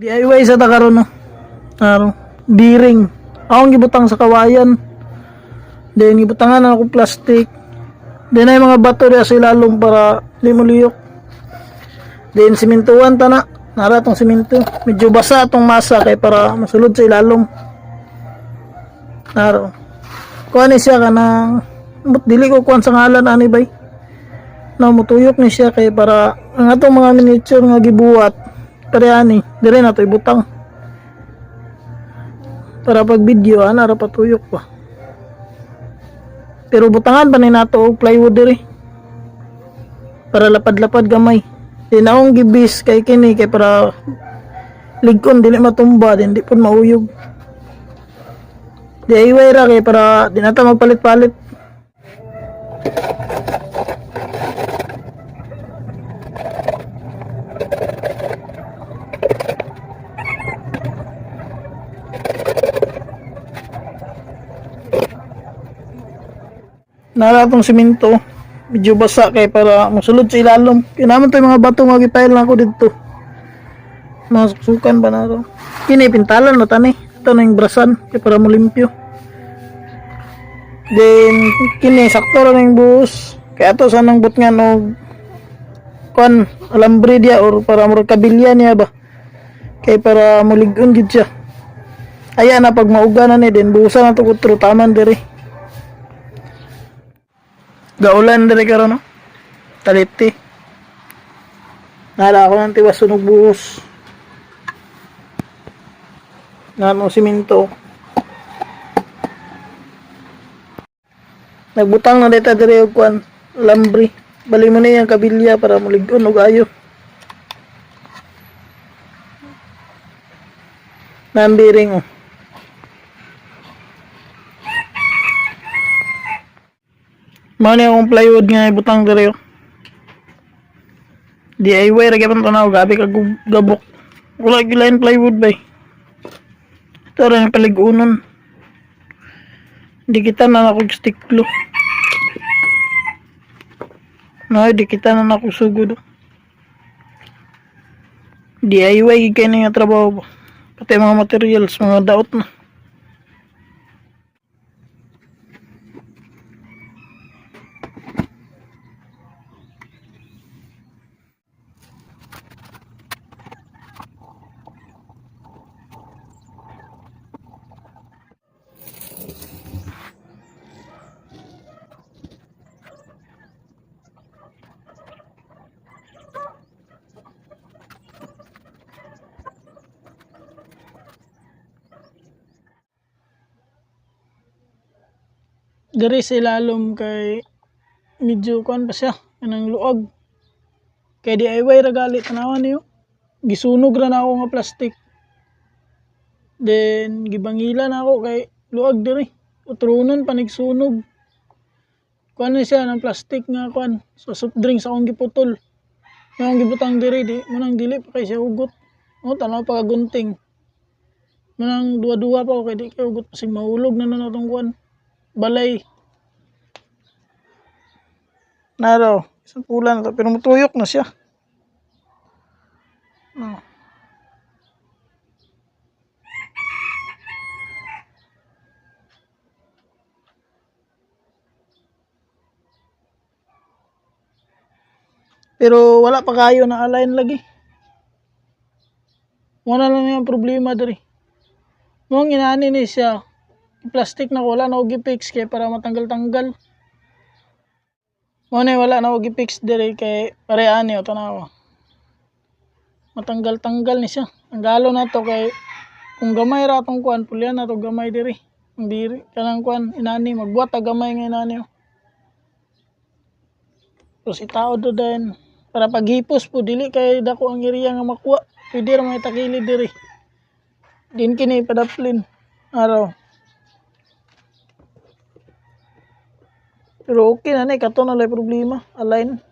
DIY sa takaron no. Ano, bearing. Akong gibutang sa kawayan. Then gibutangan ako plastic. Then ay mga bato sa ilalom para limuliyok. Then simintuan ta na. Nara tong siminto. Medyo basa atong masa kay para masulod sa ilalom. Naro. Kuha ni siya ka ng But dili ko kuan sa ngalan ani bay. Na mutuyok ni siya kay para ang atong mga miniature nga gibuhat Pareani, dire na to ibutang. Para pag video ana ra patuyok pa. Pero butangan pa ni nato og plywood dire. Para lapad-lapad gamay. Di na akong gibis kay kini kay para ligkon dili matumba din di pud mauyog. Di ay ra kay para di na ta magpalit-palit. Nara tong simento. Medyo basa kay para masulod sa ilalom. Kinaman to mga bato nga gipile na ako dito. Mga sukan ba na to? Kini pintalan na tani. Ito na yung brasan kay para malimpyo. Then kini sakto ra na yung buhos. Kaya to sanang but nga no kon alambre dia or para mo kabilya niya ba. Kay para muligon gid siya. Aya na pag mauga ni din buhusan na to kutro taman diri. Gaulan dari karon no. Taliti. Nala ako ng tiwas sunog buhos. Nga siminto. Nagbutang na dito diri og kwan lambri. Bali mo na yung kabilya para muligon og ayo. Nambiring oh. Mao ni akong plywood nga ibutang diri. oh. DIY ra gyapon tanaw gabi ka gabok. Wala gilain plywood bay. Ito ra paligunon. Di kita na ako stick glue. No, di kita na ako sugod. oh. DIY kay nga trabaho. Pati mga materials, mga daot na. Diri sa ilalom kay medyo kuan pa siya kanang luag. Kay DIY ra gali tanawan niyo. Gisunog ra na ako nga plastic. Then gibangila na ako kay luag diri. Utrunon panigsunog. Kuan na siya ng plastic nga kuan. So soft drinks akong giputol. Nga gibutang diri di manang dili pa kay siya ugot. O tanaw pa kagunting. Manang duwa-duwa pa ako kay di kay ugot pasig mahulog na na kuan balay. Naro, isang pula na to, pero matuyok na siya. No. Pero wala pa kayo na align lagi. Wala lang yung problema diri. Mong inani ni siya, plastic na wala na og fix kay para matanggal-tanggal. Mo na wala na og fix dire kay pareani o tanawa. Matanggal-tanggal ni siya. Ang galo na to kay kung gamay ra tong kuan pulyan na to gamay dire. Ang diri kanang kuan inani magbuhat ta gamay nga inani. oh. Tapos itaod do din para paghipos po dili kay dako ang iriya nga makuha. Pwede ra may takilid diri. Din kini padaplin. Araw. Pero okay na na, kato na lang problema. Align.